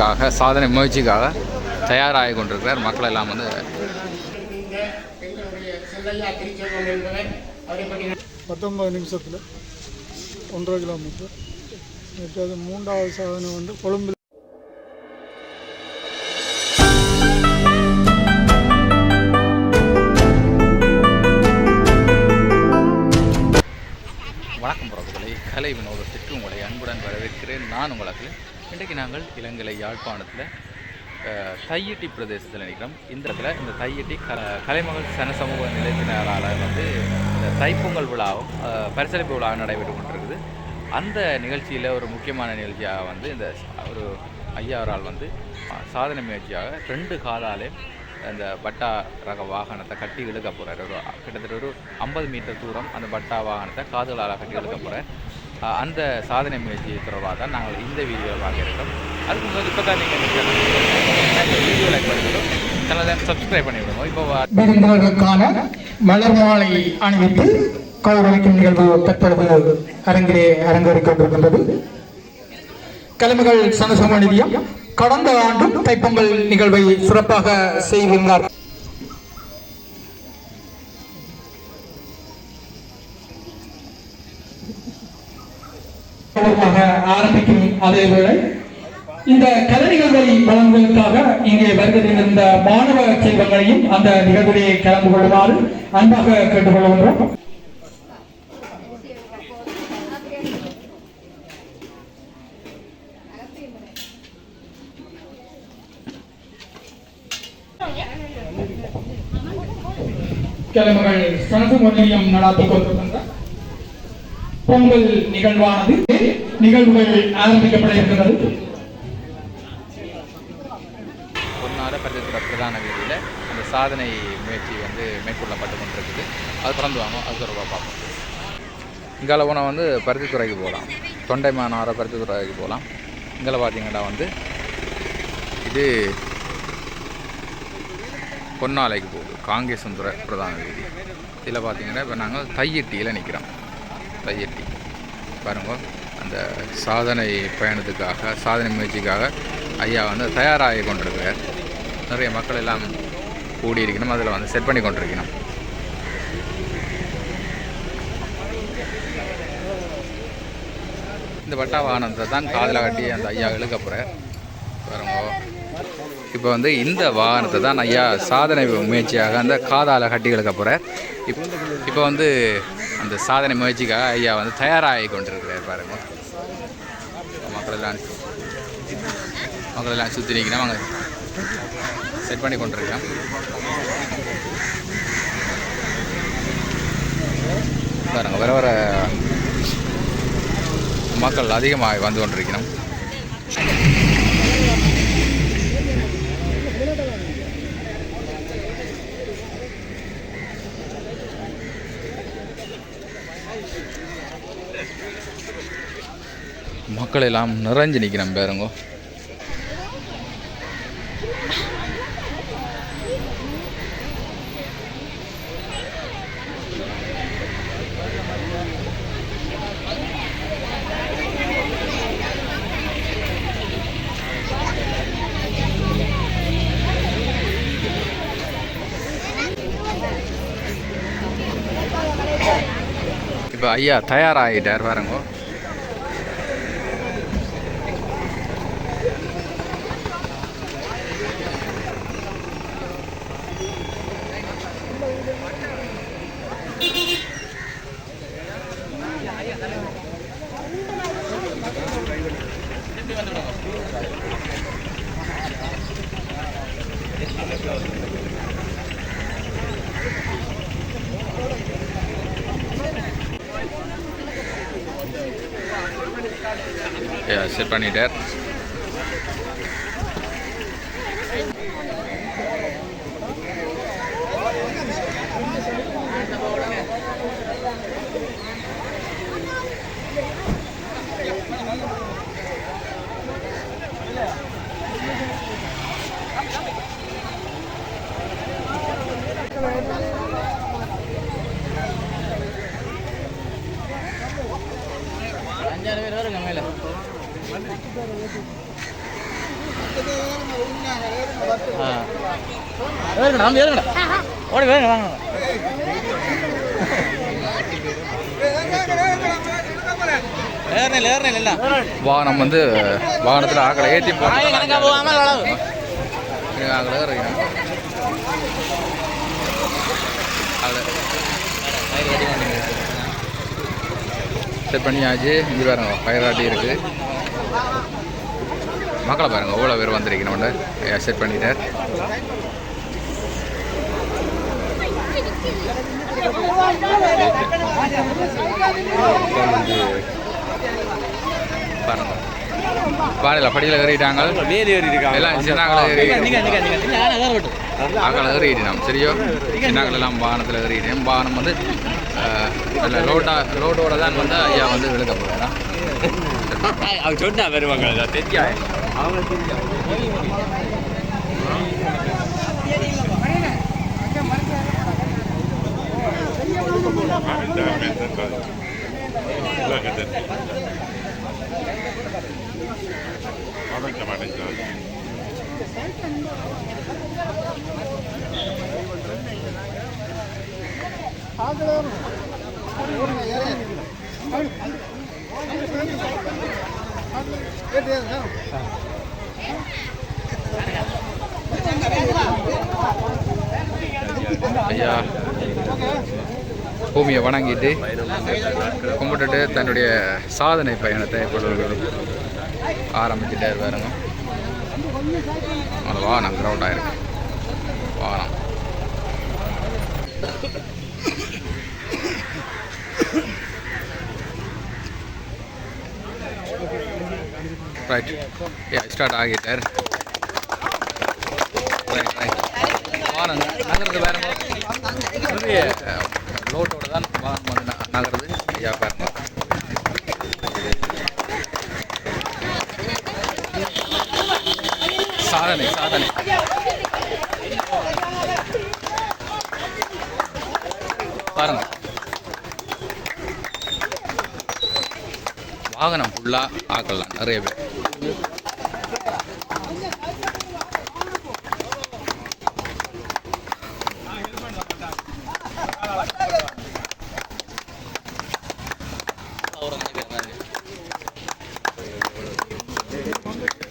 சாதனைக்காக சாதனை முயற்சிக்காக தயாராகி கொண்டிருக்கிறார். மக்கள் எல்லாம் வந்து பத்தொன்பது நிமிஷத்தில் ஒன்றரை கிலோமீட்டர். மற்றது மூன்றாவது சாதனை வந்து கொழும்பில் வணக்கம் பிறகுகளை கலை வினோதத்திற்கு உங்களை அன்புடன் வரவேற்கிறேன். நான் உங்களுக்கு இன்றைக்கு நாங்கள் இலங்கை யாழ்ப்பாணத்தில் தையட்டி பிரதேசத்தில் நிற்கிறோம். இந்த இடத்துல இந்த தையட்டி க கலைமகள் சனசமூக நிலையத்தினரால் வந்து இந்த தைப்பொங்கல் விழாவும் பரிசளிப்பு விழாவும் நடைபெற்று கொண்டிருக்குது. அந்த நிகழ்ச்சியில் ஒரு முக்கியமான நிகழ்ச்சியாக வந்து இந்த ஒரு ஐயாவரால் வந்து சாதனை முயற்சியாக ரெண்டு காலாலே அந்த பட்டா ரக வாகனத்தை கட்டி இழுக்க போகிறார் ஒரு கிட்டத்தட்ட ஒரு ஐம்பது மீட்டர் தூரம் அந்த பட்டா வாகனத்தை காதுகளால் கட்டி இழுக்க போகிறார் அந்த சாதனை முயற்சி தொடர்பாக தான் நாங்கள் இந்த வீடியோவில் பார்க்க இருக்கோம் அதுக்கு முதல் இப்போ தான் நீங்கள் வீடியோ லைக் பண்ணிவிடும் சேனலை சப்ஸ்கிரைப் பண்ணிவிடுவோம் இப்போ விருந்தினர்களுக்கான மலர் மாலை அணிவித்து கௌரவிக்கும் நிகழ்வு தற்பொழுது அரங்கிலே அரங்கேறிக்கொண்டிருக்கின்றது. கிழமைகள் கலைமகள் சனசம நிதியம் கடந்த ஆண்டும் தைப்பொங்கல் நிகழ்வை சிறப்பாக செய்திருந்தார் ஆரம்பிக்கும் அதே வேளை இந்த கலை நிகழ்வை வழங்குவதற்காக இங்கே வருகிறந்த மாணவ செல்வங்களையும் அந்த நிகழ்விலே கலந்து கொள்ளுமாறு அன்பாக கேட்டுக்கொள்கின்றோம். கிழமைகள் சனசு நிலையம் நடாத்தி கொண்டிருக்கின்ற பொங்கல் நிகழ்வானது நிகழ்வுகள் ஆரம்பிக்கப்பட இருக்கிறது பொன்னார பிரதான வீதியில் அந்த சாதனை முயற்சி வந்து மேற்கொள்ளப்பட்டு கொண்டிருக்குது. அது பிறந்து வாங்க அது தொடர்பாக பார்ப்போம். இங்கால போனால் வந்து பருத்தித்துறைக்கு போகலாம். தொண்டை மாநார பருத்தித்துறைக்கு போகலாம். இங்கே பார்த்தீங்கன்னா வந்து இது பொன்னாலைக்கு போகுது. காங்கேசந்துறை பிரதான வீதி. இதில் பார்த்தீங்கன்னா இப்போ நாங்கள் தையிட்டியில் நிற்கிறோம். தையட்டி பாருங்க அந்த சாதனை பயணத்துக்காக சாதனை முயற்சிக்காக ஐயா வந்து தயாராகி கொண்டிருக்கிறார். நிறைய மக்கள் எல்லாம் கூடி இருக்கணும் அதில் வந்து செட் பண்ணி கொண்டிருக்கணும். இந்த வட்டா வாகனத்தை தான் காதில் கட்டி அந்த ஐயா இழுக்க போகிறார் பாருங்க இப்போ வந்து இந்த வாகனத்தை தான் ஐயா சாதனை முயற்சியாக அந்த காதால் கட்டி இழுக்க போகிறார் இப்போ இப்போ வந்து அந்த சாதனை முயற்சிக்காக ஐயா வந்து தயாராகி கொண்டிருக்கிறார் பாருங்க. மக்களெல்லாம் மக்களெல்லாம் மக்கள் எல்லாம் சுற்றி நிற்கணும் அங்கே செட் பண்ணி கொண்டிருக்கேன் பாருங்க வர வர மக்கள் அதிகமாக வந்து கொண்டிருக்கணும் மக்கள் எல்லாம் நிறைஞ்சு நிற்கிறேன் பேருங்கோ. இப்போ ஐயா தயாராகிட்டார் பாருங்கோ. செட் பண்ணிட்டார் அஞ்சாறு பேர் வருங்க மேலே. ஏறுங்கடா வந்து ஏறுங்கடா ஓடி வேங்க வாங்க. வாகனம் வந்து வாகனத்தில் ஆக்களை ஏற்றி போட்டு ஆக்களை ஏறுறீங்க. செட் பண்ணியாச்சு. இங்கே பாருங்க பயிராட்டி இருக்குது மக்களை பாருங்க எவ்வளோ பேர் வந்திருக்கணும் செட் பண்ணிட்டார் பாருங்க. பாடல படியில் ஏறிட்டாங்க. வேலி ஏறி இருக்காங்க எல்லாம் சின்னாக்களை ஏறி நிக்க நிக்க நிக்க நிக்க ஆனா வேற விட்டு ஆக்களை ஏறிட்டோம் சரியோ சின்னாக்கள் எல்லாம் வாகனத்தில் ஏறிட்டேன் வாகனம் வந்து இல்லை ரோட்டா ரோட்டோட தான் வந்து ஐயா வந்து விழுக்க போகிறாரா அவங்க சொன்னா வருவாங்க தெரியா? ஐயா பூமியை வணங்கிட்டு கும்பிட்டுட்டு தன்னுடைய சாதனை பயணத்தை இப்பொழுது ஆரம்பிச்சுட்டே இருப்பாருங்க அது வானம் கிரவுண்ட் ஆயிருக்கு வானம் ரைட் யா ஸ்டார்ட் ஆகிட்டார் ரைட் ரைட் வானம் நகர்ந்து வேற நிறைய லோட்டோட தான் வானம் வந்து ந- நகருது. ஐயா பாருங்க சாதனை சாதனை. பாருங்க. வாகனம் ஃபுல்லாக ஆக்கலாம் நிறைய பேர்.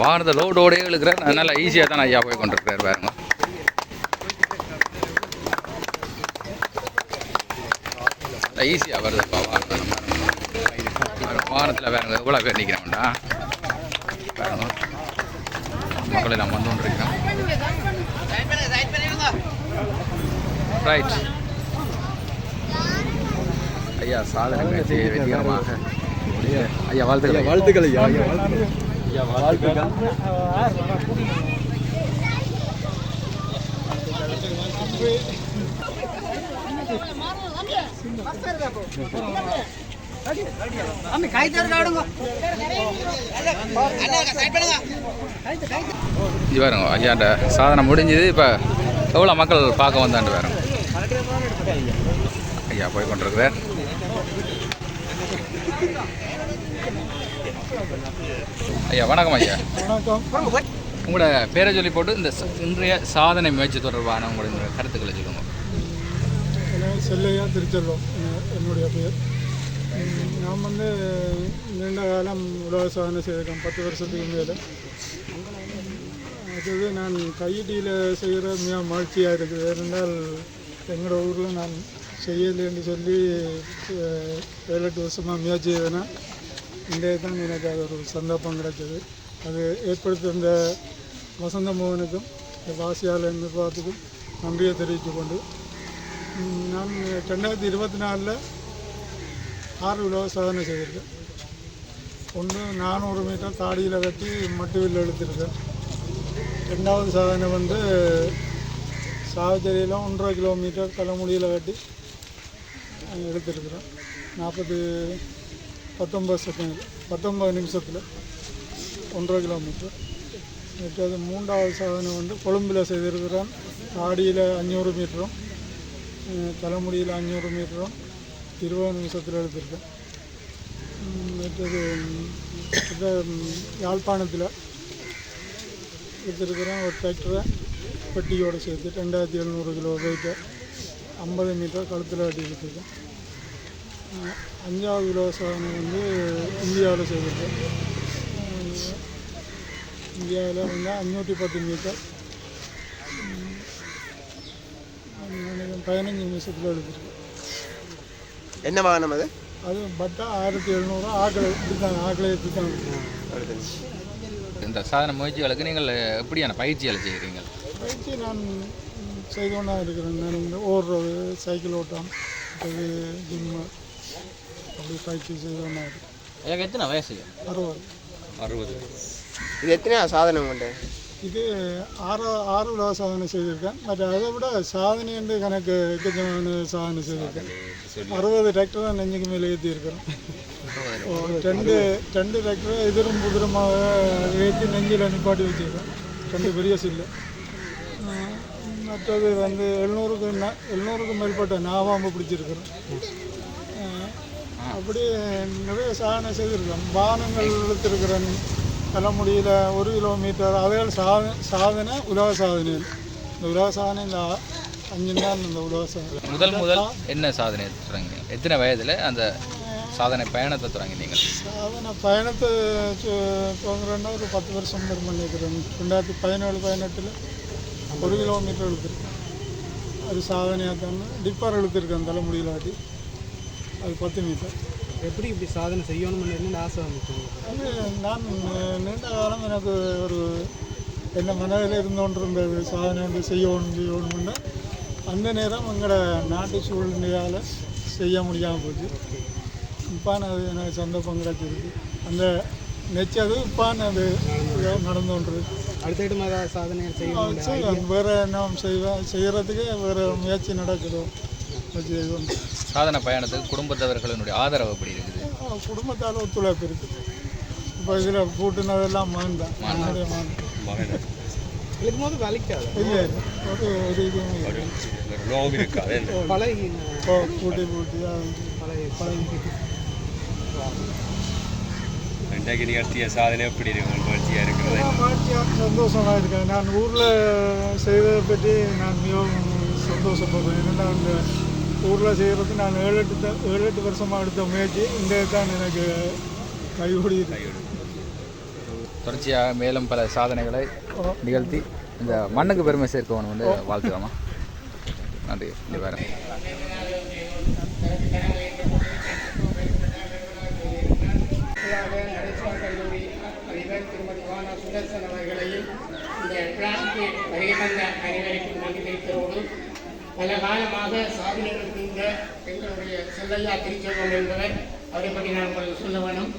வாகனத்தை லோடோடே இழுக்கிறார் அதனால் ஈஸியாக தான் ஐயா போய் கொண்டிருக்கிறார் பாருங்க. ஈஸியாக வருதுப்பா வாகனம். வாகனத்தில் வேறுங்க எவ்வளோ பேர் நிற்கிறோம்டா பாருங்க மக்களை நம்ம வந்து கொண்டிருக்கிறோம் ரைட் ஐயா சாதனை முயற்சி வெற்றிகரமாக ஐயா வாழ்த்துக்கள் வாழ்த்துக்கள் ஐயா ஐயா வாழ்த்துக்கள் இது பாருங்க ஐயாண்ட சாதனை முடிஞ்சது. இப்போ எவ்வளோ மக்கள் பார்க்க வந்தாண்டு பாருங்க. ஐயா போய் கொண்டிருக்கிறார் ஐயா வணக்கம் ஐயா. வணக்கம் உங்களோட பேரை சொல்லி போட்டு இந்த இன்றைய சாதனை முயற்சி தொடர்பான உங்களுடைய கருத்துக்களை சொல்லுங்க. செல்லையா திருச்செல்வம் என- என்னுடைய பெயர். ம், நான் வந்து நீண்ட காலம் உலக சாதனை செய்திருக்கேன் பத்து வருஷத்துக்கு மேலே. அடுத்தது நான் கையடியில் செய்கிற மிக மகிழ்ச்சியாக இருக்குது. ஏனென்றால் எங்களோட ஊரில் நான் செய்யலைன்னு சொல்லி ஏழு எட்டு வருஷமாக முயற்சி செய்தேன்னா இன்றைய தான் எனக்கு அது ஒரு சந்தர்ப்பம் கிடைச்சது. அது ஏற்படுத்தியிருந்த வசந்த மோகனுக்கும் வாசியால் வாசியாளர் நிர்வாகத்துக்கும் நன்றியை தெரிவித்து கொண்டு நான் ரெண்டாயிரத்தி இருபத்தி நாலில் ஆறு உலக சாதனை செய்திருக்கேன். ஒன்று நானூறு மீட்டர் தாடியில் கட்டி மட்டுவில் எடுத்திருக்கேன் ரெண்டாவது சாதனை வந்து சாவச்சேரியில் ஒன்றரை கிலோமீட்டர் தலைமுடியில் கட்டி எடுத்திருக்கிறேன் நாற்பது பத்தொம்பது செகண்ட் பத்தொம்பது நிமிஷத்தில் ஒன்றரை கிலோமீட்டர். மற்றது மூன்றாவது சாதனை வந்து கொழும்பில் செய்திருக்கிறேன். தாடியில் அஞ்சூறு மீட்டரும் தலைமுடியில் அஞ்சூறு மீட்டரும் இருபது நிமிஷத்தில் எடுத்திருக்கேன் மற்றது யாழ்ப்பாணத்தில் எடுத்துருக்கிறேன் ஒரு டிராக்டரை பெட்டியோடு சேர்த்து ரெண்டாயிரத்தி எழுநூறு கிலோ வெயிட்டு ஐம்பது மீட்டர் கழுத்தில் கட்டி அஞ்சாவது கிலோ சாதனை வந்து இந்தியாவில் செய்திருக்கேன். இந்தியாவில் வந்து அஞ்சூற்றி பத்து மீட்டர் பதினஞ்சு நிமிஷத்தில் எடுத்திருக்கேன் என்ன வாகனம் அது? அது பட்டா ஆயிரத்தி எழுநூறு ஆக்களை எடுத்தாங்க ஆக்களை எடுத்துட்டாங்க. இந்த சாதன முயற்சிகளுக்கு நீங்கள் எப்படியான பயிற்சிகளை செய்கிறீங்க பயிற்சி நான் செய்து கொண்டா இருக்கிறேன். நான் ஓடுறது சைக்கிள் ஓட்டம் அது ஜிம்மு அப்படி பயிற்சி செய்து கொண்டா இருக்கேன் எனக்கு எத்தனை வயசு? அறுபது. அறுபது. இது எத்தனையா சாதனை உண்டு? இது ஆறு ஆறு விழா சாதனை செய்திருக்கேன். பட் அதை விட சாதனை என்று கணக்கு சாதனை செய்திருக்கேன். அறுபது டிராக்டர் தான் நெஞ்சுக்கு மேலே ஏற்றி இருக்கிறேன் ஓ, ரெண்டு ரெண்டு டிராக்டர் எதிரும் புதிரமாக ஏற்றி நெஞ்சில் நிப்பாட்டி வச்சுருக்கேன் ரெண்டு பெரிய சில்லு. மற்றது வந்து எழுநூறுக்கு ந- எழுநூறுக்கு மேற்பட்ட நாவாம்பு பிடிச்சிருக்கிறேன் ஆஹ், அப்படி நிறைய சாதனை செய்திருக்கேன் வாகனங்கள் இழுத்திருக்கிறேன் தலைமுடியில் ஒரு கிலோமீட்டர் அவைகள் சாதனை சாதனை உலக சாதனை இந்த உலக சாதனை இந்த ஆ- அஞ்சு நாள் இந்த உலக சாதனை. முதல் முதல் என்ன சாதனை தொடங்கி எத்தனை வயதில் அந்த சாதனை பயணத்தை தொடங்கினீங்க? சாதனை பயணத்தை தோங்குறேன்னா ஒரு பத்து வருஷம் வரை பண்ணிக்கிறேன் ரெண்டாயிரத்தி பதினேழு பதினெட்டில் ஒரு கிலோமீட்டர் இழுத்துருக்கேன். அது சாதனையாக தான். டிப்பர் இழுத்துருக்கேன் தலைமுடியில் ஆட்டி. அது பத்து மீட்டர் எப்படி இப்படி சாதனை செய்யணும்னு ஆசை வந்துச்சு அது நான் நீண்ட காலம் எனக்கு ஒரு என்ன மனதில் இருந்து இருந்தது சாதனை ஒன்று செய்யணும் செய்யணும்னு. அந்த நேரம் எங்களோட நாட்டு சூழ்நிலையால் செய்ய முடியாமல் போச்சு. இப்போ அது எனக்கு சந்தர்ப்பம் கிடைச்சிருக்கு. அந்த நெச்சது இப்போ அது நடந்து கொண்டிருக்கு அடுத்தடுத்து ஏதாவது சாதனை செய்யணும் வேறு என்ன செய்வேன் செய்கிறதுக்கு வேறு முயற்சி செய்வோம் சாதன பயணத்துக்கு குடும்பத்தவர்களினுடைய ஆதரவு எப்படி இருக்குது? குடும்பத்தால் ஒத்துழைப்பு இருக்குது. இப்போ இதில் கூட்டுனதெல்லாம் மாந்தான் என்னுடைய மாந்தான் இருக்கும் போது வலிக்காது. இல்லை. ஒரு ஒரு இதுவும் இருக்காது. பழகி. கூட்டி கூட்டி பழகி பழகி ரெண்டாக்கி நிகழ்த்திய சாதனை எப்படி இருக்கு? மகிழ்ச்சியாக இருக்கிறது? மகிழ்ச்சியாக சந்தோஷமாக இருக்கேன் நான் ஊரில் செய்ததை பற்றி நான் மிகவும் சந்தோஷப்படுறேன் அந்த ஊரில் செய்கிறது நான் ஏழு எட்டு ஏழு எட்டு வருஷமாக எடுத்த முயற்சி. இந்த தான் எனக்கு கைகூடி தொடர்ச்சியாக மேலும் பல சாதனைகளை நிகழ்த்தி இந்த மண்ணுக்கு பெருமை சேர்க்கணும் வந்து வாழ்த்துக்காமா நன்றி. வேறு. திருமதி வானா சுதர்சன் அவர்களையும் இந்த விழாவுக்கு வருகை தந்த அனைவருக்கும் நன்றி தெரிவித்ததோடு பல காலமாக சாதனைகள் புரிந்த எங்களுடைய செல்லையா திருச்செல்வம் என்பவர் அவரை பற்றி நான் உங்களுக்கு சொல்ல வேணும்.